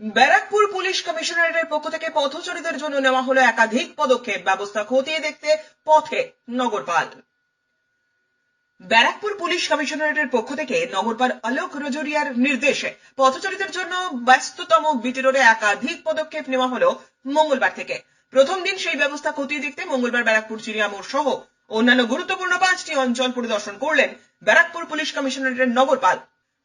Barrackpore police কমিশনারেটের পক্ষ থেকে পথচারীদের জন্য নেওয়া হলো একাধিক পদক্ষেপ। ব্যবস্থা খতিয়ে দেখতে পথে নগরপাল। ব্যারাকপুর পুলিশ কমিশনারেটের পক্ষ থেকে নগরপাল আলোক রজরিয়ার নির্দেশে পথচারীদের জন্য ব্যস্ততম বিটি রোডে একাধিক পদক্ষেপ নেওয়া হলো মঙ্গলবার থেকে। প্রথম দিন সেই ব্যবস্থা খতিয়ে দেখতে মঙ্গলবার ব্যারাকপুর চিড়িয়ামোড় সহ অন্যান্য গুরুত্বপূর্ণ পাঁচটি অঞ্চল পরিদর্শন করলেন ব্যারাকপুর পুলিশ কমিশনারেটের নগরপাল।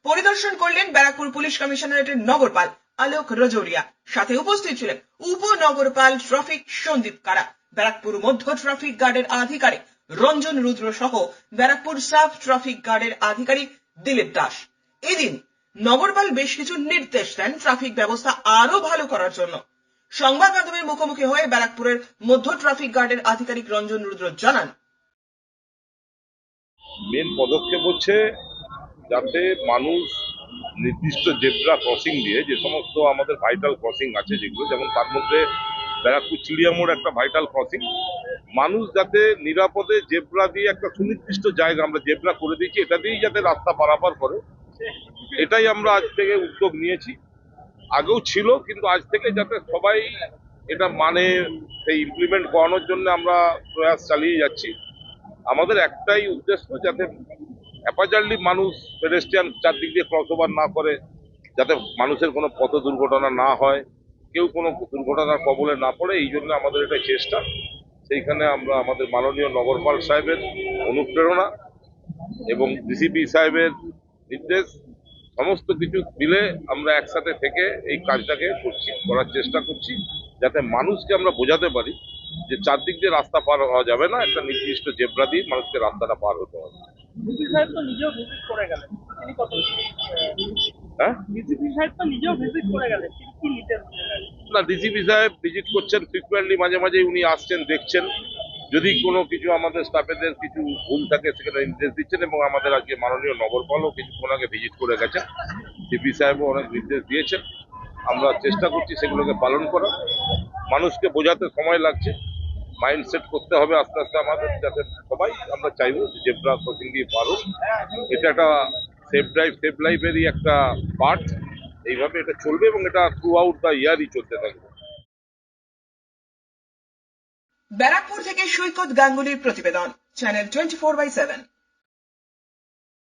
পরিদর্শন করলেন ব্যারাকপুর পুলিশ কমিশনারেটের নগরপাল। আলোক রজরিয়া। সাথে উপস্থিত ছিলেন উপনগরপাল ট্রাফিক সন্দীপ কারা, ব্যারাকপুর মধ্য ট্রাফিক গার্ডের আধিকারিক রঞ্জন রুদ্র সহ ব্যারাকপুর সাব ট্রাফিক গার্ডের আধিকারিক দিলীপ দাস। এদিন নগরপাল বেশ কিছু নির্দেশ দেন ট্রাফিক ব্যবস্থা আরও ভালো করার জন্য। সংবাদ মাধ্যমের মুখোমুখি হয়ে ব্যারাকপুরের মধ্য ট্রাফিক গার্ডের আধিকারিক রঞ্জন রুদ্র জানান, মেন পদক্ষেপ হচ্ছে যাতে মানুষ নির্দিষ্ট জেব্রা ক্রসিং দিয়ে যে সমস্ত আমাদের ভাইটাল ক্রসিং আছে যেগুলো, যেমন তার মধ্যে ব্যারাকপুর চিড়িয়ামোড় একটা ভাইটাল ক্রসিং মানুষ যাতে নিরাপদে জেব্রা দিয়ে একটা সুনির্দিষ্ট জায়গা আমরা জেব্রা করে দিয়েছি, এটা দিয়েই যাতে রাস্তা পারাপার করে। এটাই আমরা আজ থেকে উদ্যোগ নিয়েছি। আগেও ছিল, কিন্তু আজ থেকে যাতে সবাই এটা মানে সেই ইমপ্লিমেন্ট করানোর জন্য আমরা প্রয়াস চালিয়ে যাচ্ছি। আমাদের একটাই উদ্দেশ্য যাতে অ্যাপাজারলি মানুষ পেডেস্ট্রিয়ান চারদিক দিয়ে ক্রস ওভার না করে, যাতে মানুষের কোনো পথ দুর্ঘটনা না হয়, কেউ কোনো দুর্ঘটনার কবলে না পড়ে, এই জন্য আমাদের এটা চেষ্টা। সেইখানে আমরা আমাদের মাননীয় নগরপাল সাহেবের অনুপ্রেরণা এবং ডিসিপি সাহেবের নির্দেশ, সমস্ত কিছু মিলে আমরা একসাথে থেকে এই কাজটাকে করছি, করার চেষ্টা করছি, যাতে মানুষকে আমরা বোঝাতে পারি যে চারদিক দিয়ে রাস্তা পার হওয়া যাবে না, একটা নির্দিষ্ট জেব্রা দিয়ে মানুষকে রাস্তাটা পার হতে হবে। ডিসি সাহেব তো নিজেও ভিজিট করে গেলেন। তিনি কত হ্যাঁ? ডিসিপি সাহেব তো নিজেও ভিজিট করে গেলেন। তিনি কি নির্দেশ না ডিসিপি সাহেব ভিজিট করছেন ফ্রিকুয়েন্টলি মাঝে মাঝে উনি আসছেন দেখছেন। যদি কোনো কিছু আমাদের স্টাফেদের কিছু ভুল থাকে সেখানে নির্দেশ দিচ্ছেন এবং আমাদের আজকে মাননীয় নগরপালও কিছুক্ষণ আগে ভিজিট করে গেছেন। সিপি সাহেবও অনেক নির্দেশ দিয়েছেন। আমরা চেষ্টা করছি সেগুলোকে পালন করার। মানুষকে বোঝাতে সময় লাগছে। মাইন্ড সেট করতে হবে আস্তে আস্তে আমাদের, যাতে সবাই আমরা চাইব যে জেব্রা ক্রসিং দিয়ে পারো এটা একটা সেফ ড্রাইভ সেফ লাইফেরই একটা পার্ট এইভাবে এটা চলবে এবং এটা থ্রু আউট দ্য ইয়ারই চলতে থাকবে। ব্যারাকপুর থেকে সৈকত গাঙ্গুলির প্রতিবেদন channel twenty four by seven